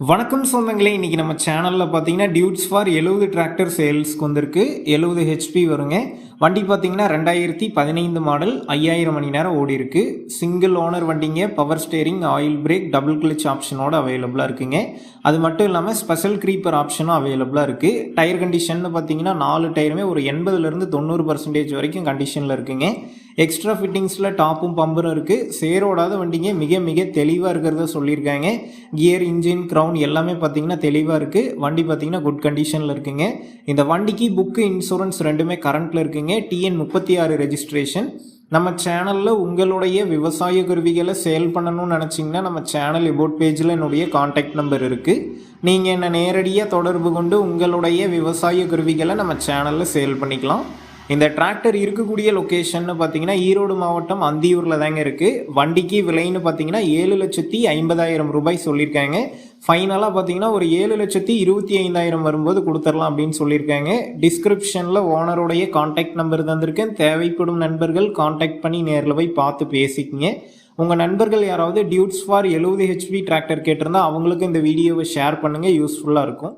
வணக்கம் சொந்தங்களே இன்றைக்கி நம்ம சேனலில் பார்த்தீங்கன்னா டியூட்ஸ் ஃபார் எழுபது டிராக்டர் சேல்ஸ்க்கு வந்திருக்கு. எழுபது ஹெச்பி வருங்க. வண்டி பார்த்தீங்கன்னா ரெண்டாயிரத்தி பதினைந்து மாடல் ஐயாயிரம் மணி நேரம் ஓடி இருக்கு. சிங்கிள் ஓனர் வண்டிங்க power steering oil brake double clutch ஆப்ஷனோட அவைலபிளாக இருக்குங்க. அது மட்டும் இல்லாமல் ஸ்பெஷல் க்ரீப்பர் ஆப்ஷனும் அவைலபிளாக இருக்குது டயர் கண்டிஷன் பார்த்தீங்கன்னா நாலு டயருமே ஒரு எண்பதுலேருந்து தொண்ணூறு பர்சன்டேஜ் வரைக்கும் கண்டிஷனில் இருக்குங்க. எக்ஸ்ட்ரா ஃபிட்டிங்ஸில் டாப்பும் பம்பரும் இருக்குது சேரோடாத வண்டிங்க மிக மிக தெளிவாக இருக்கிறத சொல்லியிருக்காங்க. கியர் இன்ஜின் க்ரௌன் எல்லாமே பார்த்தீங்கன்னா தெளிவாக இருக்குது வண்டி பார்த்தீங்கன்னா குட் கண்டிஷனில் இருக்குங்க. இந்த வண்டிக்கு புக்கு இன்சூரன்ஸ் ரெண்டுமே கரண்ட்டில் இருக்குங்க. டிஎன் முப்பத்தி ஆறு ரெஜிஸ்ட்ரேஷன் நம்ம சேனலில் உங்களுடைய விவசாய கருவிகளை சேல் பண்ணணும்னு நினச்சிங்கன்னா நம்ம சேனல் எபோட் பேஜில் என்னுடைய காண்டாக்ட் நம்பர் இருக்குது நீங்கள் என்னை நேரடியாக தொடர்பு கொண்டு உங்களுடைய விவசாய கருவிகளை நம்ம சேனலில் சேல் பண்ணிக்கலாம். இந்த டிராக்டர் இருக்கக்கூடிய லொக்கேஷன் பார்த்தீங்கன்னா ஈரோடு மாவட்டம் அந்தியூரில் தாங்க இருக்குது வண்டிக்கு விலைன்னு பார்த்தீங்கன்னா ஏழு லட்சத்தி ஐம்பதாயிரம் ரூபாய் சொல்லியிருக்காங்க. ஃபைனலாக பார்த்தீங்கன்னா ஒரு ஏழு லட்சத்தி இருபத்தி ஐந்தாயிரம் வரும்போது கொடுத்துடலாம் அப்படின்னு சொல்லியிருக்காங்க. டிஸ்கிரிப்ஷனில் ஓனருடைய காண்டாக்ட் நம்பர் தந்திருக்கேன். தேவைப்படும் நண்பர்கள் காண்டாக்ட் பண்ணி நேரில் போய் பார்த்து பேசிக்கங்க. உங்கள் நண்பர்கள் யாராவது டியூட்ஸ் ஃபார் எழுபது ஹெச்பி டிராக்டர் கேட்டிருந்தா அவங்களுக்கு இந்த வீடியோவை ஷேர் பண்ணுங்கள் யூஸ்ஃபுல்லாக இருக்கும்.